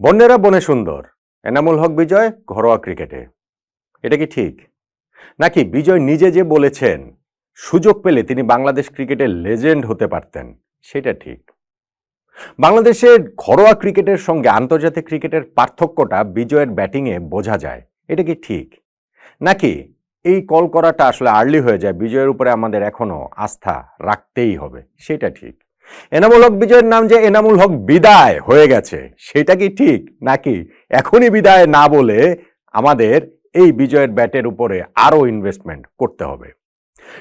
বন্যেরা বনে সুন্দর। এনামুল হক বিজয় ঘরোয়া ক্রিকেটে। এটা কি ঠিক? নাকি বিজয় নিজে যে বলেছেন, সুযোগ পেলে তিনি বাংলাদেশ ক্রিকেটের লেজেন্ড হতে পারতেন, সেটা ঠিক। বাংলাদেশের ঘরোয়া ক্রিকেটের সঙ্গে আন্তর্জাতিক ক্রিকেটের পার্থক্যটা বিজয়ের ব্যাটিংয়ে বোঝা যায়। এটা কি ঠিক? নাকি এই কল করাটা আসলে আর্লি হয়ে যায়, বিজয়ের উপরে আমাদের এখনও আস্থা রাখতেই হবে, সেটা ঠিক। এনামুল হক বিজয়ের নাম যে এনামুল হক বিদায় হয়ে গেছে, সেটা কি ঠিক? নাকি এখনই বিদায় না বলে আমাদের এই বিজয়ের ব্যাটের উপরে আরও ইনভেস্টমেন্ট করতে হবে?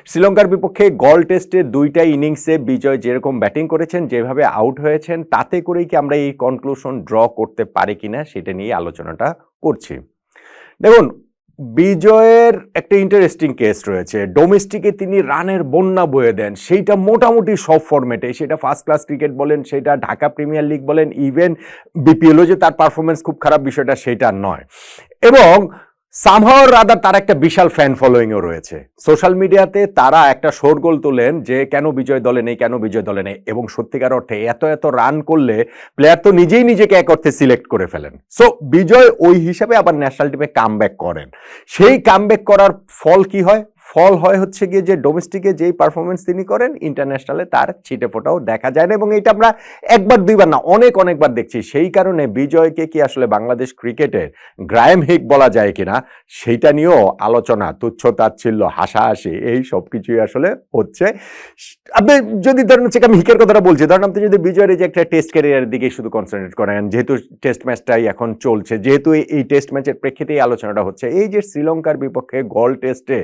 শ্রীলঙ্কার বিপক্ষে গল টেস্টে দুইটা ইনিংসে বিজয় যেরকম ব্যাটিং করেছেন, যেভাবে আউট হয়েছেন, তাতে করেই কি আমরা এই কনক্লুশন ড্র করতে পারি কিনা সেটা নিয়ে আলোচনাটা করছি। দেখুন বিজয়ের একটা ইন্টারেস্টিং কেস রয়েছে। ডোমেস্টিকে তিনি রানের বন্যা বয়ে দেন। সেইটা মোটামুটি সব ফর্মেটে সেটা ফার্স্ট ক্লাস ক্রিকেট বলেন, সেটা ঢাকা প্রিমিয়ার লিগ বলেন ইভেন বিপিএলও যে তার পারফরমেন্স খুব খারাপ বিষয়টা সেটা নয়। এবং সামহাওয়ার রাদার তার একটা বিশাল ফ্যান ফলোয়িংও রয়েছে। সোশ্যাল মিডিয়াতে তারা একটা শোরগোল তোলেন যে, কেন বিজয় দলে নেই, কেন বিজয় দলে নেই? এবং সত্যিকার অর্থে এত এত রান করলে প্লেয়ার তো নিজেই নিজেকে এক অর্থে সিলেক্ট করে ফেলেন। সো বিজয় ওই হিসাবে আবার ন্যাশনাল টিমে কাম করেন। সেই কাম করার ফল কি হয়? ফল হয় হচ্ছে গিয়ে যে ডোমেস্টিকে যেই পারফরমেন্স তিনি করেন ইন্টারন্যাশনালে তার ছিটে ফোটাও দেখা যায় না এবং এটা আমরা একবার, দুইবার না, অনেক, অনেকবার দেখছি। সেই কারণে বিজয়কে কি আসলে বাংলাদেশ ক্রিকেটের গ্রায়াম হিক বলা যায় কিনা, সেইটা নিয়েও আলোচনা, তুচ্ছ তাচ্ছিল্য, হাসাহাসি, এই সব কিছুই আসলে হচ্ছে। আপনি যদি ধরেন হচ্ছে আমি হিকের কথাটা বলছি, ধরেন আপনি যদি বিজয়ের যে একটা টেস্ট ক্যারিয়ারের দিকে শুধু কনসেন্ট্রেট করেন, যেহেতু টেস্ট ম্যাচটাই এখন চলছে, যেহেতু এই টেস্ট ম্যাচের প্রেক্ষিতেই আলোচনাটা হচ্ছে, এই যে শ্রীলঙ্কার বিপক্ষে গল টেস্টে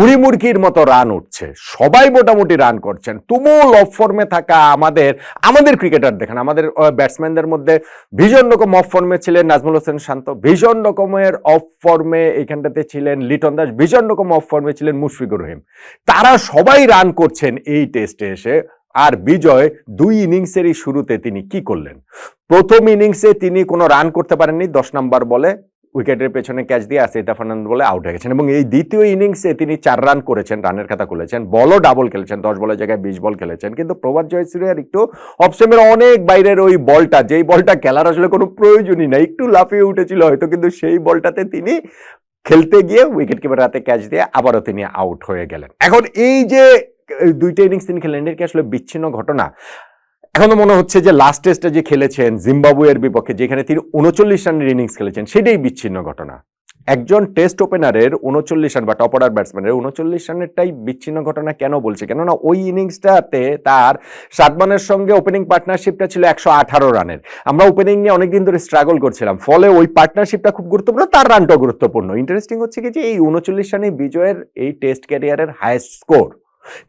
মুড়ি মুরগির মতো রান উঠছে। সবাই মোটামুটি রান করছেন। তুমুল অফ ফর্মে থাকা আমাদের আমাদের ক্রিকেটার দেখেন, আমাদের ব্যাটসম্যানদের মধ্যে ভীষণ রকম অফ ফর্মে ছিলেন নাজমুল হোসেন শান্ত, ভীষণ রকমের অফ ফর্মে এখানটাতে ছিলেন লিটন দাস, ভীষণ রকম অফ ফর্মে ছিলেন মুশফিকুর রহিম। তারা সবাই রান করছেন এই টেস্টে এসে। আর বিজয় দুই ইনিংসেরই শুরুতে তিনি কি করলেন? প্রথম ইনিংসে তিনি কোনো রান করতে পারেননি, দশ নাম্বার বলে। উইকেটের পেছনে ক্যাচ দিয়ে আসিতা ফার্নান্দ বলে আউট হয়ে গেছেন। এবং এই দ্বিতীয় ইনিংসে তিনি চার রান করেছেন রানের খাতা খুলেছেন। বলও ডাবল খেলেছেন, দশ বলের জায়গায় বিশ বল খেলেছেন। কিন্তু প্রভাত জয়সূর্যার একটু অপসেমের অনেক বাইরের ওই বলটা, যেই বলটা খেলার আসলে কোনো প্রয়োজনই নাই, একটু লাফিয়ে উঠেছিল হয়তো, কিন্তু সেই বলটাতে তিনি খেলতে গিয়ে উইকেট কিপার হাতে ক্যাচ দিয়ে আবারও তিনি আউট হয়ে গেলেন। এখন এই যে দুইটা ইনিংস তিনি খেলেন এর কি আসলে বিচ্ছিন্ন ঘটনা? এখনও মনে হচ্ছে যে লাস্ট টেস্টে যে খেলেছেন জিম্বাবুয়ের বিপক্ষে, যেখানে তিনি উনচল্লিশ রানের ইনিংস খেলেছেন, সেটাই বিচ্ছিন্ন ঘটনা। একজন টেস্ট ওপেনারের উনচল্লিশ রান বা টপ অর্ডার ব্যাটসম্যানের উনচল্লিশ রানেরটাই বিচ্ছিন্ন ঘটনা কেন বলছে? কেননা ওই ইনিংসটাতে তার সাতমানের সঙ্গে ওপেনিং পার্টনারশিপটা ছিল একশো আঠারো রানের। আমরা ওপেনিং নিয়ে অনেকদিন ধরে স্ট্রাগল করছিলাম, ফলে ওই পার্টনারশিপটা খুব গুরুত্বপূর্ণ, তার রানটাও গুরুত্বপূর্ণ। ইন্টারেস্টিং হচ্ছে কি যে এই উনচল্লিশ রানে বিজয়ের এই টেস্ট ক্যারিয়ারের হায়েস্ট স্কোর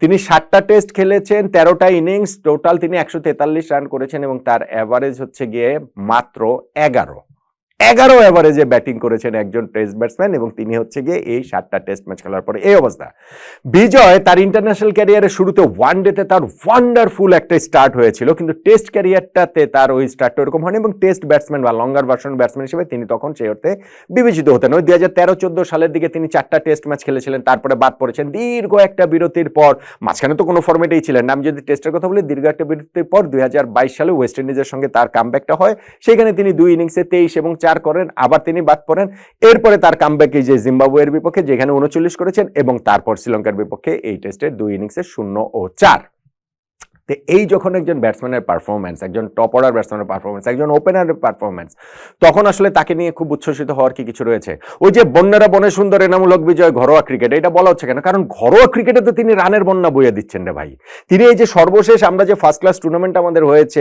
তিনি সাতটা টেস্ট খেলেছেন, তেরোটা ইনিংস, টোটাল তিনি একশো তেতাল্লিশ রান করেছেন এবং তার অ্যাভারেজ হচ্ছে গিয়ে মাত্র এগারো। এগারো অ্যাভারেজে ব্যাটিং করেছেন একজন টেস্ট ব্যাটসম্যান এবং তিনি হচ্ছে গিয়ে এই সাতটা টেস্ট ম্যাচ খেলার পরে এই অবস্থা। বিজয় তার ইন্টারন্যাশনাল ক্যারিয়ারের শুরুতে ওয়ান ডেতে তার ওয়ান্ডারফুল একটা স্টার্ট হয়েছিল, কিন্তু টেস্ট ক্যারিয়ারটাতে তার ওই স্টার্টটা এরকম হয়নি এবং টেস্ট ব্যাটসম্যান বা লঙ্গার ভার্সন ব্যাটসম্যান হিসেবে তিনি তখন সেই অর্থে বিবেচিত হতেন। ওই দুই হাজার তেরো চোদ্দ সালের দিকে তিনি চারটা টেস্ট ম্যাচ খেলেছিলেন, তারপরে বাদ পড়েছেন। দীর্ঘ একটা বিরতির পর, মাঝখানে তো কোনো ফর্মেটেই ছিলেন না। আমি যদি টেস্টের কথা বলি, দীর্ঘ একটা বিরতির পর দুই হাজার বাইশ সালে ওয়েস্ট ইন্ডিজের সঙ্গে তার কামব্যাকটা হয়। সেখানে তিনি দুই ইনিংসে তেইশ এবং চার করেন, আবার তিনি বাদ পড়েন। এরপরে তার কামব্যাক যে জিম্বাবুয়ের বিপক্ষে, যেখানে উনচল্লিশ করেছেন এবং তারপর শ্রীলঙ্কার বিপক্ষে এই টেস্টের দুই ইনিংসে শূন্য ও চার। তো এই যখন একজন ব্যাটসম্যানের পারফরমেন্স একজন টপ অর্ডার ব্যাটসম্যানের পারফরমেন্স একজন ওপেনারের পারফরমেন্স তখন আসলে তাকে নিয়ে খুব উচ্ছ্বসিত হওয়ার কি কিছু রয়েছে? ওই যে বন্যারা বনে সুন্দর এনামূলক বিজয় ঘরোয়া ক্রিকেট এটা বলা হচ্ছে কেন? কারণ ঘরোয়া ক্রিকেটে তো তিনি রানের বন্যা বইয়ে দিচ্ছেন রে ভাই। তিনি এই যে সর্বশেষ আমরা যে ফার্স্ট ক্লাস টুর্নামেন্ট আমাদের হয়েছে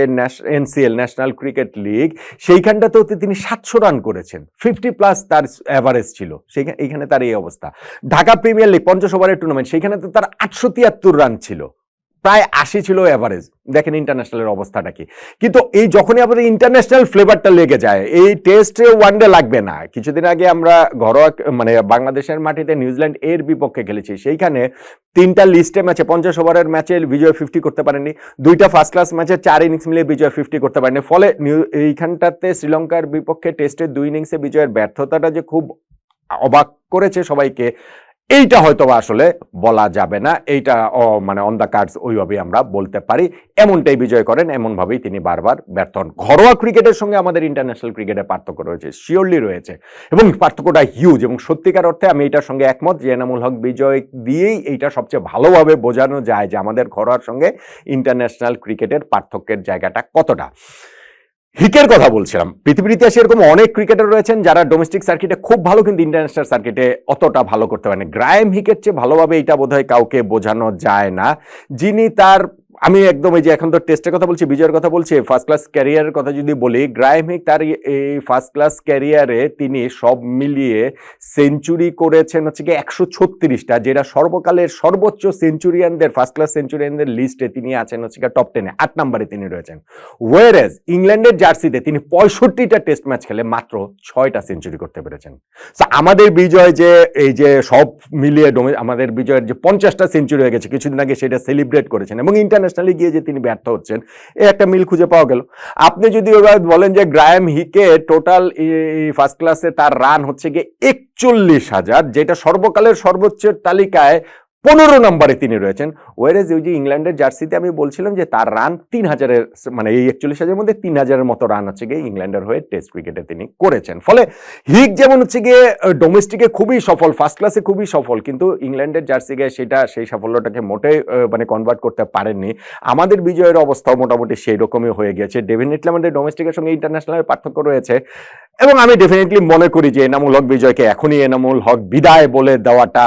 এনসিএল ন্যাশনাল ক্রিকেট লিগ সেইখানটাতেও তিনি সাতশো রান করেছেন। ফিফটি প্লাস তার অ্যাভারেজ ছিল। সেইখানে এইখানে তার এই অবস্থা। ঢাকা প্রিমিয়ার লিগ পঞ্চাশ ওভারের টুর্নামেন্ট সেইখানে তো তার আটশো তিয়াত্তর রান ছিল। প্রায় আশি ছিল অ্যাভারেজ দেখেন ইন্টারন্যাশনালের অবস্থাটা কি। কিন্তু এই যখনই আমাদের ইন্টারন্যাশনাল ফ্লেভারটা লেগে যায়, এই টেস্টে ওয়ানডে লাগবে না। কিছুদিন আগে আমরা ঘরোয়া মানে বাংলাদেশের মাটিতে নিউজিল্যান্ড এর বিপক্ষে খেলেছি, সেইখানে তিনটা লিস্টে ম্যাচে পঞ্চাশ ওভারের ম্যাচে বিজয় ফিফটি করতে পারেনি দুইটা ফার্স্ট ক্লাস ম্যাচে চার ইনিংস মিলিয়ে বিজয় ফিফটি করতে পারেনি ফলে এইখানটাতে শ্রীলঙ্কার বিপক্ষে টেস্টের দুই ইনিংসে বিজয়ের ব্যর্থতাটা যে খুব অবাক করেছে সবাইকে এইটা হয়তো আসলে বলা যাবে না। এইটা মানে অন দ্য কার্ডস ওইভাবেই আমরা বলতে পারি। এমনটাই বিজয় করেন, এমনভাবেই তিনি বারবার ব্যর্থ হন। ঘরোয়া ক্রিকেটের সঙ্গে আমাদের ইন্টারন্যাশনাল ক্রিকেটে পার্থক্য রয়েছে শিওরলি রয়েছে। এবং পার্থক্যটা হিউজ এবং সত্যিকার অর্থে আমি এটার সঙ্গে একমত যে এনামুল হক বিজয় দিয়েই এইটা সবচেয়ে ভালোভাবে বোঝানো যায় যে আমাদের ঘরোয়ার সঙ্গে ইন্টারন্যাশনাল ক্রিকেটের পার্থক্যের জায়গাটা কতটা। হিকের কথা বলছিলাম। পৃথিবীর ইতিহাসে এরকম অনেক ক্রিকেটার রয়েছেন যারা ডোমেস্টিক সার্কিটে খুব ভালো কিন্তু ইন্টারন্যাশনাল সার্কিটে অতটা ভালো করতে পারেন। গ্রায়েম হিকের চেয়ে ভালোভাবে এটা বোধহয় কাউকে বোঝানো যায় না। যিনি তার আমি একদম এই যে এখন তো টেস্টের কথা বলছি, বিজয়ের কথা বলছি ফার্স্ট ক্লাস ক্যারিয়ারের কথা যদি বলি গ্রায়েম হিক তার এই ফার্স্ট ক্লাস ক্যারিয়ারে তিনি সব মিলিয়ে সেঞ্চুরি করেছেন হচ্ছে কি একশো ছত্রিশটা, যেটা সর্বকালের সর্বোচ্চ সেঞ্চুরিয়ানদের ফার্স্ট ক্লাস সেঞ্চুরিয়ানদের লিস্টে তিনি আছেন হচ্ছে কি টপ টেনে আট নম্বরে তিনি রয়েছেন। ওয়ারেজ ইংল্যান্ডের জার্সিতে তিনি পঁয়ষট্টিটা টেস্ট ম্যাচ খেলে মাত্র ছয়টা সেঞ্চুরি করতে পেরেছেন। আমাদের বিজয় যে, এই যে সব মিলিয়ে আমাদের বিজয়ের যে পঞ্চাশটা সেঞ্চুরি হয়ে গেছে, কিছুদিন আগে সেটা সেলিব্রেট করেছেন এবং ইন্টারন্যাশনালি গিয়ে যে তিনি ব্যর্থ হচ্ছেন এই একটা মিল খুঁজে পাওয়া গেল। আপনি যদি এবার বলেন যে গ্রায়াম হিকে টোটাল ফার্স্ট ক্লাসে তার রান হচ্ছে গিয়ে একচল্লিশ হাজার, যেটা সর্বকালের সর্বোচ্চ তালিকায় পনেরো নম্বরে তিনি রয়েছেন। ওয়ারেজ ওই যে ইংল্যান্ডের জার্সিতে আমি বলছিলাম যে তার রান তিন হাজারের মানে এই একচল্লিশ হাজারের মধ্যে তিন হাজারের মতো রান হচ্ছে গিয়ে ইংল্যান্ডের হয়ে টেস্ট ক্রিকেটে তিনি করেছেন। ফলে হিক যেমন হচ্ছে গিয়ে ডোমেস্টিকে খুবই সফল ফার্স্ট ক্লাসে খুবই সফল কিন্তু ইংল্যান্ডের জার্সি গায়ে সেটা সেই সাফল্যটাকে মোটে আহ, মানে কনভার্ট করতে পারেননি। আমাদের বিজয়ের অবস্থাও মোটামুটি সেই রকমই হয়ে গেছে ডেফিনেটলি আমাদের ডোমেস্টিকের সঙ্গে ইন্টারন্যাশনালের পার্থক্য রয়েছে। এবং আমি ডেফিনেটলি মনে করি যে এনামুল হক বিজয়কে এখনই এনামুল হক বিদায় বলে দেওয়াটা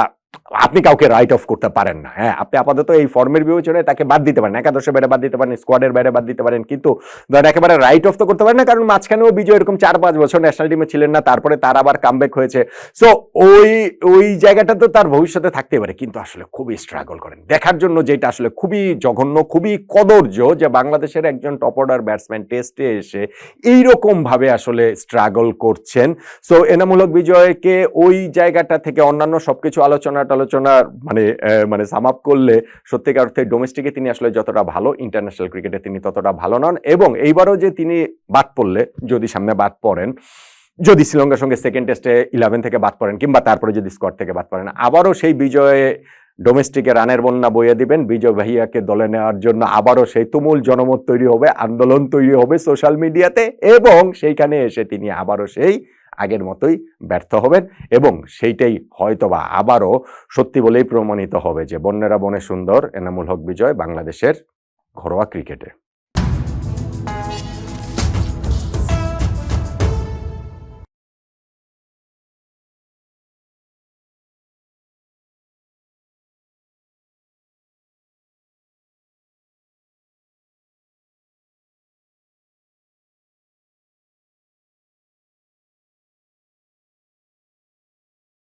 আপনি কাউকে রাইট অফ করতে পারেন না হ্যাঁ? আপনি আপাতত এই ফর্মের বিবেচনায় তাকে বাদ দিতে পারেন, একাদশের বাইরে বাদ দিতে পারেন স্কোয়াডের বাইরে বাদ দিতে পারেন, কিন্তু ধরেন একেবারে রাইট অফ তো করতে পারেন না, কারণ মাঝখানেও বিজয় এরকম চার পাঁচ বছর ন্যাশনাল টিমে ছিলেন না, তারপরে তার আবার কামব্যাক হয়েছে। সো ওই ওই জায়গাটা তো তার ভবিষ্যতে থাকতে পারে, কিন্তু আসলে খুবই স্ট্রাগল করেন। দেখার জন্য যেটা আসলে খুবই জঘন্য, খুবই কদর্য যে বাংলাদেশের একজন টপ অর্ডার ব্যাটসম্যান টেস্টে এসে এইরকম ভাবে আসলে স্ট্রাগল করছেন। সো এনামূলক বিজয়কে ওই জায়গাটা থেকে অন্যান্য সবকিছু আলোচনা টালোচনা মানে মানে সাম করলে সত্যিকার অর্থে ডোমেস্টিকে তিনি আসলে যতটা ভালো ইন্টারন্যাশনাল ক্রিকেটে তিনি ততটা ভালো নন। এবং এইবারও যে তিনি বাদ পড়লে, যদি সামনে বাদ পড়েন, যদি শ্রীলঙ্কার সঙ্গে সেকেন্ড টেস্টে ইলেভেন থেকে বাদ পড়েন, কিংবা তারপরে যদি স্কোয়াড থেকে বাদ পড়েন, আবারও সেই বিজয়ে ডোমেস্টিকে রানের বন্যা বইয়ে দিবেন। বিজয় ভাইয়াকে দলে নেওয়ার জন্য আবারও সেই তুমুল জনমত তৈরি হবে, আন্দোলন তৈরি হবে সোশ্যাল মিডিয়াতে এবং সেইখানে এসে তিনি আবারও সেই আগের মতোই ব্যর্থ হবেন এবং সেইটাই হয়তোবা আবারও সত্যি বলেই প্রমাণিত হবে যে বন্যেরা বনে সুন্দর, এনামুল হক বিজয় বাংলাদেশের ঘরোয়া ক্রিকেটে।